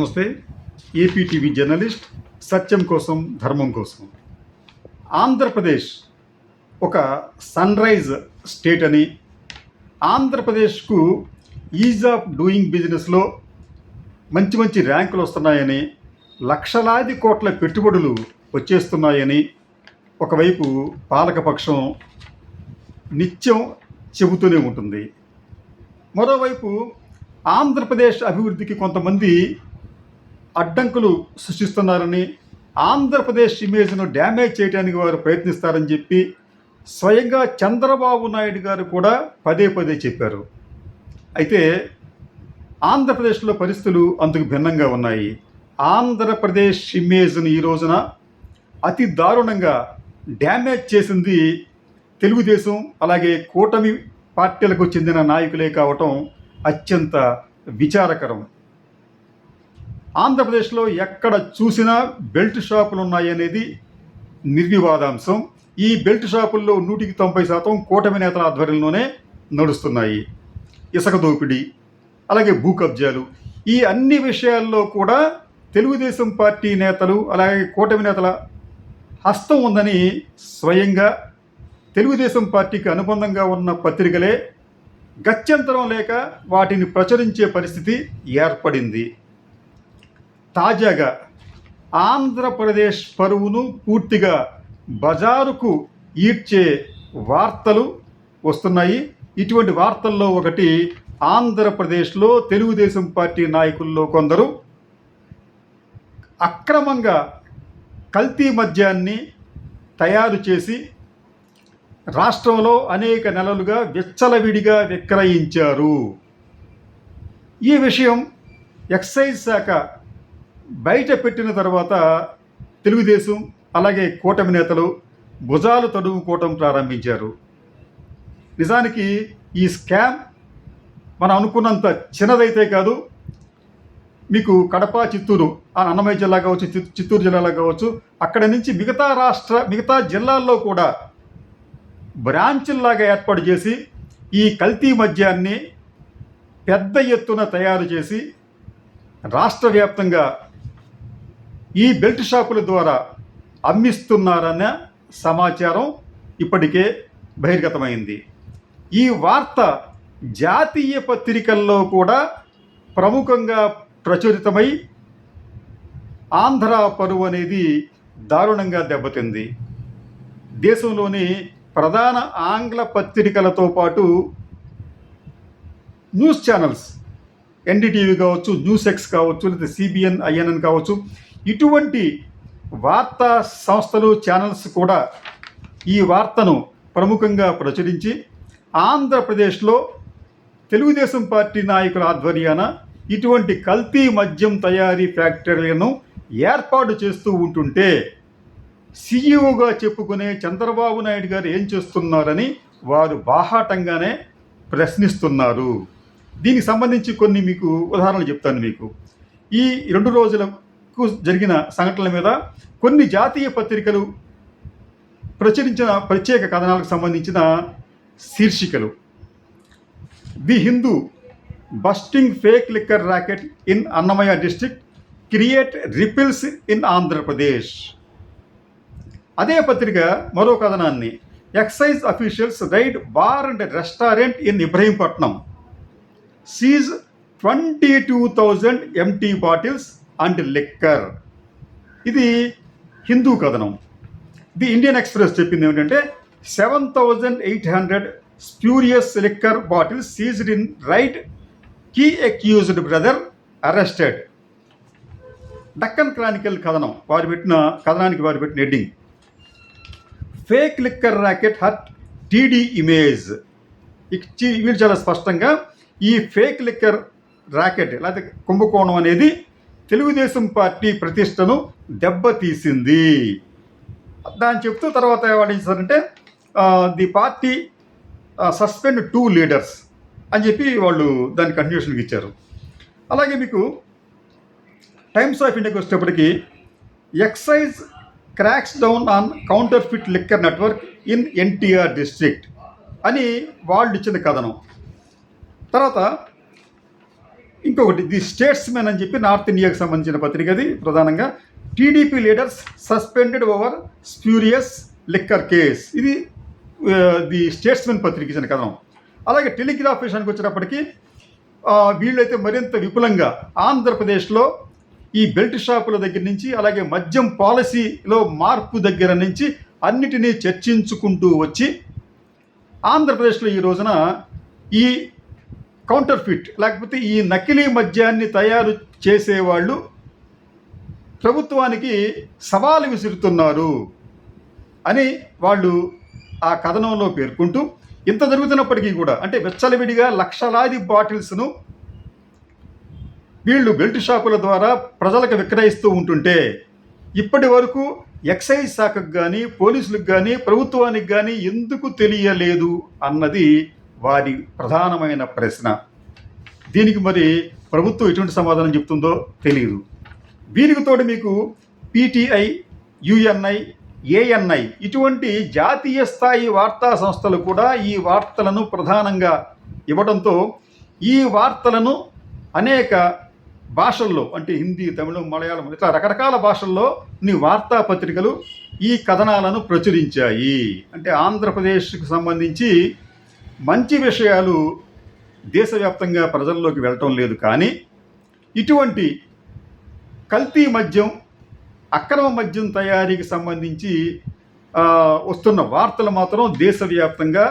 నమస్తే AP TV journalist సత్యం కోసం ధర్మం కోసం. ఆంధ్రప్రదేశ్ ఒక సన్ రైజ్ స్టేట్ అని ఆంధ్రప్రదేశ్కు ఈజ్ ఆఫ్ డూయింగ్ బిజినెస్లో మంచి మంచి ర్యాంకులు వస్తున్నాయని లక్షలాది కోట్ల పెట్టుబడులు వచ్చేస్తున్నాయని ఒకవైపు పాలకపక్షం నిత్యం చెబుతూనే ఉంటుంది. మరోవైపు ఆంధ్రప్రదేశ్ అభివృద్ధికి కొంతమంది అడ్డంకులు సృష్టిస్తున్నారని ఆంధ్రప్రదేశ్ ఇమేజ్ను డ్యామేజ్ చేయడానికి వారు ప్రయత్నిస్తారని చెప్పి స్వయంగా చంద్రబాబు నాయుడు గారు కూడా పదే పదే చెప్పారు. అయితే ఆంధ్రప్రదేశ్లో పరిస్థితులు అందుకు భిన్నంగా ఉన్నాయి. ఆంధ్రప్రదేశ్ ఇమేజ్ను ఈ రోజున అతి దారుణంగా డ్యామేజ్ చేసింది తెలుగుదేశం అలాగే కూటమి పార్టీలకు చెందిన నాయకులే కావటం అత్యంత విచారకరం. ఆంధ్రప్రదేశ్లో ఎక్కడ చూసినా బెల్ట్ షాపులు ఉన్నాయనేది నిర్వివాదాంశం. ఈ బెల్ట్ షాపుల్లో నూటికి తొంభై శాతం కూటమి నేతల ఆధ్వర్యంలోనే నడుస్తున్నాయి. ఇసుక దోపిడీ అలాగే భూ కబ్జాలు ఈ అన్ని విషయాల్లో కూడా తెలుగుదేశం పార్టీ నేతలు అలాగే కూటమి నేతల హస్తం ఉందని స్వయంగా తెలుగుదేశం పార్టీకి అనుబంధంగా ఉన్న పత్రికలే గత్యంతరం లేక వాటిని ప్రచురించే పరిస్థితి ఏర్పడింది. తాజాగా ఆంధ్రప్రదేశ్ పరువును పూర్తిగా బజారుకు ఈడ్చే వార్తలు వస్తున్నాయి. ఇటువంటి వార్తల్లో ఒకటి ఆంధ్రప్రదేశ్లో తెలుగుదేశం పార్టీ నాయకుల్లో కొందరు అక్రమంగా కల్తీ మద్యాన్ని తయారు చేసి రాష్ట్రంలో అనేక నెలలుగా విచ్చలవిడిగా విక్రయించారు. ఈ విషయం ఎక్సైజ్ శాఖ బయట పెట్టిన తర్వాత తెలుగుదేశం అలాగే కూటమి నేతలు భుజాలు తడువుకోవటం ప్రారంభించారు. నిజానికి ఈ స్కామ్ మనం అనుకున్నంత చిన్నదైతే కాదు మీకు కడప చిత్తూరు ఆ అన్నమయ్య జిల్లా కావచ్చు చిత్తూరు జిల్లాలో కావచ్చు అక్కడ నుంచి మిగతా రాష్ట్ర మిగతా జిల్లాల్లో కూడా బ్రాంచుల్లాగా ఏర్పాటు చేసి ఈ కల్తీ మద్యాన్ని పెద్ద ఎత్తున తయారు చేసి రాష్ట్ర వ్యాప్తంగా ఈ బెల్ట్ షాపుల ద్వారా అమ్మిస్తున్నారన్న సమాచారం ఇప్పటికే బహిర్గతమైంది. ఈ వార్త జాతీయ పత్రికల్లో కూడా ప్రముఖంగా ప్రచురితమై ఆంధ్ర పరువు అనేది దారుణంగా దెబ్బతింది. దేశంలోని ప్రధాన ఆంగ్ల పత్రికలతో పాటు న్యూస్ ఛానల్స్ ఎన్డీటీవీ కావచ్చు న్యూస్ ఎక్స్ కావచ్చు లేదా సిబిఎన్ ఐఎన్ఎన్ కావచ్చు ఇటువంటి వార్తా సంస్థలు ఛానల్స్ కూడా ఈ వార్తను ప్రముఖంగా ప్రచురించి ఆంధ్రప్రదేశ్లో తెలుగుదేశం పార్టీ నాయకుల ఆధ్వర్యాన ఇటువంటి కల్తీ మద్యం తయారీ ఫ్యాక్టరీలను ఏర్పాటు చేస్తూ ఉంటుంటే సీఈఓగా చెప్పుకునే చంద్రబాబు నాయుడు గారు ఏం చేస్తున్నారని వారు బాహాటంగానే ప్రశ్నిస్తున్నారు. దీనికి సంబంధించి కొన్ని మీకు ఉదాహరణలు చెప్తాను మీకు. ఈ రెండు రోజుల కు జరిగిన సంఘటనల మీద కొన్ని జాతీయ పత్రికలు ప్రచురించిన ప్రత్యేక కథనాలకు సంబంధించిన శీర్షికలు. The Hindu busting fake liquor racket in Annamayya district create ripples in Andhra Pradesh. అదే పత్రిక మరో కథనాన్ని excise officials raid bar and restaurant in Ibrahimpatnam. Seize twenty two thousand empty bottles and liquor. ఇది హిందూ కథనం. ది ఇండియన్ ఎక్స్ప్రెస్ చెప్పింది ఏమిటంటే seven thousand eight hundred spurious liquor bottles seized in raid key accused brother arrested Deccan Chronicle కథనం. వారు పెట్టిన కథనానికి వారు పెట్టిన heading fake liquor racket hit TD image ఇచ్చి వీళ్ళు చాలా స్పష్టంగా ఈ ఫేక్ లిక్కర్ ర్యాకెట్ లేకపోతే కుంభకోణం అనేది తెలుగుదేశం పార్టీ ప్రతిష్టను దెబ్బతీసింది. దాన్ని చెప్తూ తర్వాత వాళ్ళు ఏం చేశారంటే the party suspend two leaders అని చెప్పి వాళ్ళు దాని కంటిన్యూషన్కి ఇచ్చారు. అలాగే మీకు టైమ్స్ ఆఫ్ ఇండియాకి వచ్చేటప్పటికి excise cracks down on counterfeit liquor network in NTR district అని వాళ్ళు ఇచ్చిన కథనం. తర్వాత ఇంకొకటి ది స్టేట్స్మెన్ అని చెప్పి నార్త్ ఇండియాకి సంబంధించిన పత్రిక అది ప్రధానంగా. TDP leaders suspended over spurious liquor case. ఇది ది స్టేట్స్మెన్ పత్రిక ఇచ్చిన కథనం. అలాగే టెలిగ్రాఫ్ విషయానికి వచ్చినప్పటికీ వీళ్ళైతే మరింత విపులంగా ఆంధ్రప్రదేశ్లో ఈ బెల్ట్ షాపుల దగ్గర నుంచి అలాగే మద్యం పాలసీలో మార్పు దగ్గర నుంచి అన్నిటినీ చర్చించుకుంటూ వచ్చి ఆంధ్రప్రదేశ్లో ఈ రోజున ఈ కౌంటర్ ఫిట్ లేకపోతే ఈ నకిలీ మద్యాన్ని తయారు చేసేవాళ్ళు ప్రభుత్వానికి సవాలు విసురుతున్నారు అని వాళ్ళు ఆ కథనంలో పేర్కొంటూ ఇంత జరుగుతున్నప్పటికీ కూడా అంటే వెచ్చలవిడిగా లక్షలాది బాటిల్స్ను వీళ్ళు బెల్ట్ షాపుల ద్వారా ప్రజలకు విక్రయిస్తూ ఉంటుంటే ఇప్పటి వరకు ఎక్సైజ్ శాఖకు కానీ పోలీసులకు కానీ ప్రభుత్వానికి కానీ ఎందుకు తెలియలేదు అన్నది వారి ప్రధానమైన ప్రశ్న. దీనికి మరి ప్రభుత్వం ఎటువంటి సమాధానం చెప్తుందో తెలియదు వీరికి తోడు మీకు పీటీఐ యుఎన్ఐ ఏఎన్ఐ ఇటువంటి జాతీయ స్థాయి వార్తా సంస్థలు కూడా ఈ వార్తలను ప్రధానంగా ఇవ్వడంతో ఈ వార్తలను అనేక భాషల్లో అంటే హిందీ తమిళం మలయాళం ఇట్లా రకరకాల భాషల్లో నీ వార్తాపత్రికలు ఈ కథనాలను ప్రచురించాయి. అంటే ఆంధ్రప్రదేశ్కు సంబంధించి మంచి విషయాలు దేశవ్యాప్తంగా ప్రజల్లోకి వెళ్ళటం లేదు కానీ ఇటువంటి కల్తీ మద్యం అక్రమ మద్యం తయారీకి సంబంధించి వస్తున్న వార్తలు మాత్రం దేశవ్యాప్తంగా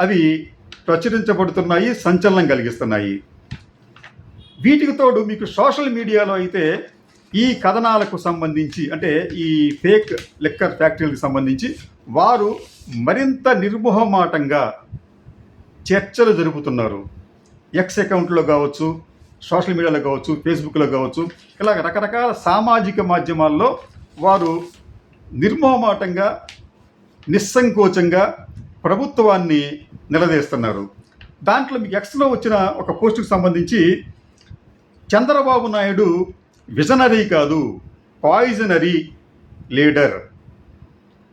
అవి ప్రచురించబడుతున్నాయి సంచలనం కలిగిస్తున్నాయి. వీటికి తోడు మీకు సోషల్ మీడియాలో అయితే ఈ కథనాలకు సంబంధించి అంటే ఈ ఫేక్ లిక్కర్ ఫ్యాక్టరీలకు సంబంధించి వారు మరింత నిర్మోహమాటంగా చర్చలు జరుపుతున్నారు. ఎక్స్ అకౌంట్లో కావచ్చు సోషల్ మీడియాలో కావచ్చు ఫేస్బుక్లో కావచ్చు ఇలాగ రకరకాల సామాజిక మాధ్యమాల్లో వారు నిర్మోహమాటంగా నిస్సంకోచంగా ప్రభుత్వాన్ని నిలదీస్తున్నారు. దాంట్లో మీకు ఎక్స్లో వచ్చిన ఒక పోస్టుకు సంబంధించి చంద్రబాబు నాయుడు విజనరీ కాదు poisonary leader.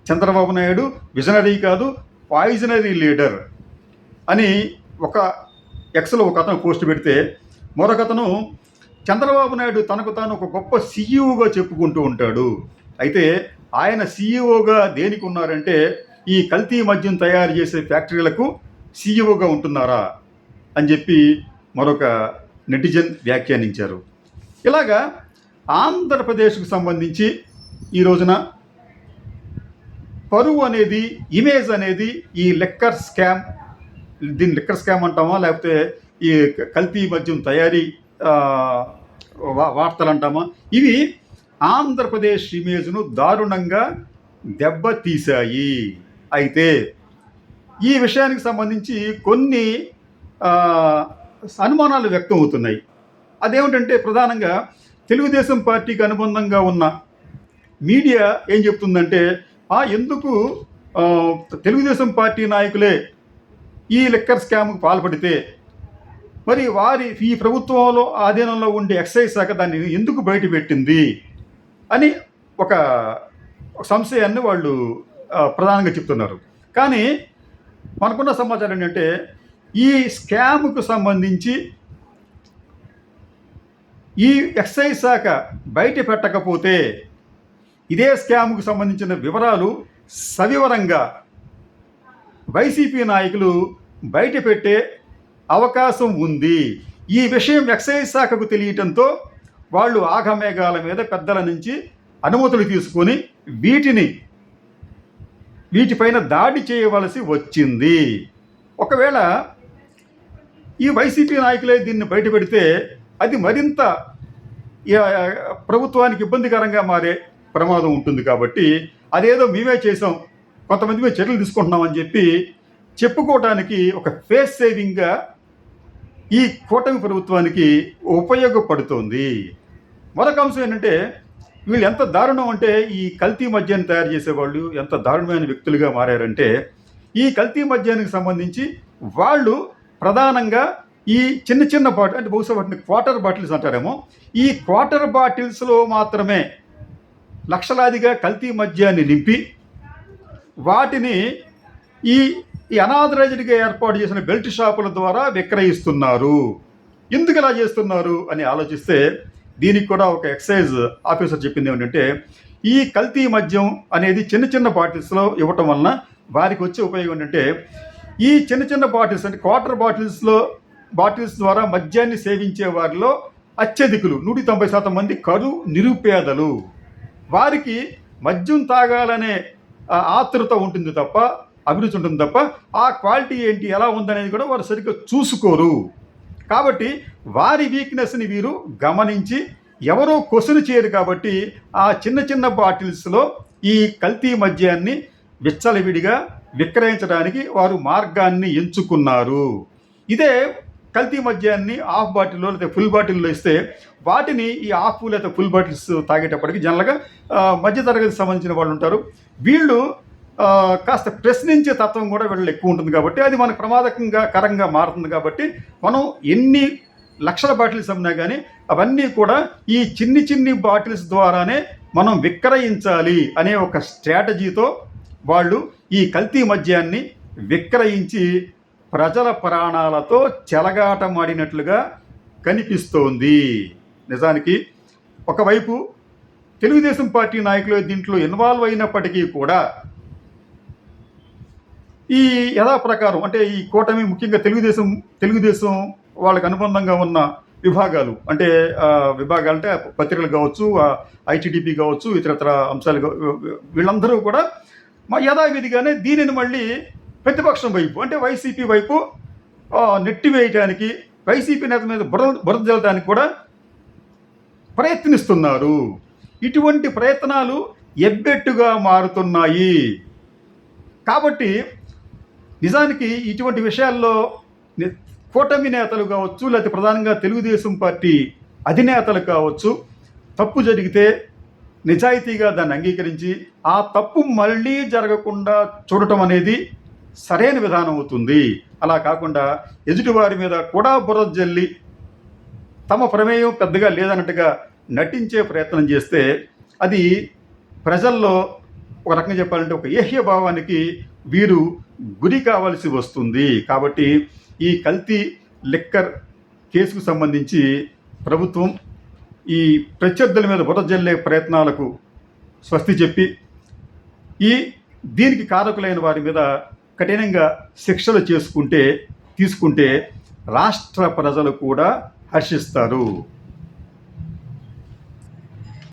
Chandrababu Naidu visionary కాదు పాయిజనరీ లీడర్ అని ఒక ఎక్స్లో ఒక అతను పోస్ట్ పెడితే మరొకతను చంద్రబాబు నాయుడు తనకు తాను ఒక గొప్ప సీఈఓగా చెప్పుకుంటూ ఉంటాడు. అయితే ఆయన సీఈఓగా దేనికి ఉన్నారంటే ఈ కల్తీ మద్యం తయారు చేసే ఫ్యాక్టరీలకు సీఈఓగా ఉంటున్నారా? అని చెప్పి మరొక నెటిజన్ వ్యాఖ్యానించారు. ఇలాగా ఆంధ్రప్రదేశ్కు సంబంధించి ఈ రోజున పరువు అనేది ఇమేజ్ అనేది ఈ లెక్కర్ స్కామ్ దీన్ని లెక్కర్ స్కామ్ అంటామా లేకపోతే ఈ కల్తీ మద్యం తయారీ వా- వార్తలు అంటామా? ఇవి ఆంధ్రప్రదేశ్ ఇమేజ్ను దారుణంగా దెబ్బతీశాయి. అయితే ఈ విషయానికి సంబంధించి కొన్ని అనుమానాలు వ్యక్తం అవుతున్నాయి అదేమిటంటే ప్రధానంగా తెలుగుదేశం పార్టీకి అనుబంధంగా ఉన్న మీడియా ఏం చెప్తుందంటే ఆ ఎందుకు తెలుగుదేశం పార్టీ నాయకులే ఈ లిక్కర్ స్కామ్కు పాల్పడితే? మరి వారి ఈ ప్రభుత్వంలో ఆధీనంలో ఉండే ఎక్సైజ్ శాఖ దాన్ని ఎందుకు బయటపెట్టింది? అని ఒక సంశయాన్ని వాళ్ళు ప్రధానంగా చెప్తున్నారు. కానీ మనకున్న సమాచారం ఏంటంటే ఈ స్కామ్కు సంబంధించి ఈ ఎక్సైజ్ శాఖ బయట పెట్టకపోతే ఇదే స్కామ్కు సంబంధించిన వివరాలు సవివరంగా వైసీపీ నాయకులు బయట పెట్టే అవకాశం ఉంది. ఈ విషయం ఎక్సైజ్ శాఖకు తెలియటంతో వాళ్ళు ఆగమేఘాల మీద పెద్దల నుంచి అనుమతులు తీసుకొని వీటిని వీటిపైన దాడి చేయవలసి వచ్చింది. ఒకవేళ ఈ వైసీపీ నాయకులే దీన్ని బయటపెడితే అది మరింత ప్రభుత్వానికి ఇబ్బందికరంగా మారే ప్రమాదం ఉంటుంది కాబట్టి అదేదో మేమే చేసాం కొంతమంది మేము చర్యలు తీసుకుంటున్నామని చెప్పి చెప్పుకోవటానికి ఒక ఫేస్ సేవింగ్గా ఈ కూటమి ప్రభుత్వానికి ఉపయోగపడుతోంది. మరొక అంశం ఏంటంటే వీళ్ళు ఎంత దారుణం అంటే ఈ కల్తీ మద్యాన్ని తయారు చేసేవాళ్ళు ఎంత దారుణమైన వ్యక్తులుగా మారారంటే ఈ కల్తీ మద్యానికి సంబంధించి వాళ్ళు ప్రధానంగా ఈ చిన్న చిన్న బాటిల్ అంటే బహుశా వాటిని క్వార్టర్ బాటిల్స్ అంటారేమో ఈ క్వార్టర్ బాటిల్స్లో మాత్రమే లక్షలాదిగా కల్తీ మద్యాన్ని నింపి వాటిని ఈ ఈ అనాథరైజ్డ్గా ఏర్పాటు చేసిన బెల్ట్ షాపుల ద్వారా విక్రయిస్తున్నారు. ఎందుకు ఇలా చేస్తున్నారు అని ఆలోచిస్తే దీనికి కూడా ఒక ఎక్సైజ్ ఆఫీసర్ చెప్పింది ఏమిటంటే ఈ కల్తీ మద్యం అనేది చిన్న చిన్న బాటిల్స్లో ఇవ్వటం వలన వారికి వచ్చే ఉపయోగం ఏంటంటే ఈ చిన్న చిన్న బాటిల్స్ అంటే క్వార్టర్ బాటిల్స్లో బాటిల్స్ ద్వారా మద్యాన్ని సేవించే వారిలో అత్యధికులు నూట తొంభై శాతం మంది కరు నిరుపేదలు. వారికి మద్యం తాగాలనే ఆతృత ఉంటుంది తప్ప అభిరుచి ఉంటుంది తప్ప ఆ క్వాలిటీ ఏంటి ఎలా ఉందనేది కూడా వారు సరిగ్గా చూసుకోరు. కాబట్టి వారి వీక్నెస్ని వీరు గమనించి ఎవరో కొసును చేయరు కాబట్టి ఆ చిన్న చిన్న బాటిల్స్లో ఈ కల్తీ మద్యాన్ని విచ్చలవిడిగా విక్రయించడానికి వారు మార్గాన్ని ఎంచుకున్నారు. ఇదే కల్తీ మద్యాన్ని హాఫ్ బాటిల్లో లేదా ఫుల్ బాటిల్లో ఇస్తే వాటిని ఈ హాఫ్ లేదా ఫుల్ బాటిల్స్ తాగేటప్పటికి జనరల్గా మధ్య తరగతి సంబంధించిన వాళ్ళు ఉంటారు. వీళ్ళు కాస్త ప్రశ్నించే తత్వం కూడా వీళ్ళు ఎక్కువ ఉంటుంది కాబట్టి అది మనకు ప్రమాదకంగా కరంగా మారుతుంది కాబట్టి మనం ఎన్ని లక్షల బాటిల్స్ అమ్మినా కానీ అవన్నీ కూడా ఈ చిన్ని చిన్ని బాటిల్స్ ద్వారానే మనం విక్రయించాలి అనే ఒక స్ట్రాటజీతో వాళ్ళు ఈ కల్తీ మద్యాన్ని విక్రయించి ప్రజల ప్రాణాలతో చెలగాటమాడినట్లుగా కనిపిస్తోంది. నిజానికి ఒకవైపు తెలుగుదేశం పార్టీ నాయకులు దీంట్లో ఇన్వాల్వ్ అయినప్పటికీ కూడా ఈ యథాప్రకారం అంటే ఈ కూటమి ముఖ్యంగా తెలుగుదేశం తెలుగుదేశం వాళ్ళకి అనుబంధంగా ఉన్న విభాగాలు అంటే విభాగాలు అంటే పత్రికలు కావచ్చు ఐటీడీపీ కావచ్చు ఇతరత్ర అంశాలు వీళ్ళందరూ కూడా మా యథావిధిగానే దీనిని మళ్ళీ ప్రతిపక్షం వైపు అంటే వైసీపీ వైపు నెట్టివేయటానికి వైసీపీ నేత మీద బురద బురద జల్లడానికి కూడా ప్రయత్నిస్తున్నారు. ఇటువంటి ప్రయత్నాలు ఎబ్బెట్టుగా మారుతున్నాయి. కాబట్టి నిజానికి ఇటువంటి విషయాల్లో కూటమి నేతలు కావచ్చు లేకపోతే ప్రధానంగా తెలుగుదేశం పార్టీ అధినేతలు కావచ్చు తప్పు జరిగితే నిజాయితీగా దాన్ని అంగీకరించి ఆ తప్పు మళ్ళీ జరగకుండా చూడటం అనేది సరైన విధానం అవుతుంది. అలా కాకుండా ఎదుటివారి మీద కూడా బురద జల్లి తమ ప్రమేయం పెద్దగా లేదన్నట్టుగా నటించే ప్రయత్నం చేస్తే అది ప్రజల్లో ఒక రకంగా చెప్పాలంటే ఒక ఏహ్య భావానికి వీరు గురి కావాల్సి వస్తుంది. కాబట్టి ఈ కల్తీ లిక్కర్ కేసుకు సంబంధించి ప్రభుత్వం ఈ ప్రత్యర్థుల మీద బురద జల్లే ప్రయత్నాలకు స్వస్తి చెప్పి ఈ దీనికి కారకులైన వారి మీద కఠినంగా శిక్షలు చేసుకుంటే తీసుకుంటే రాష్ట్ర ప్రజలు కూడా హర్షిస్తారు.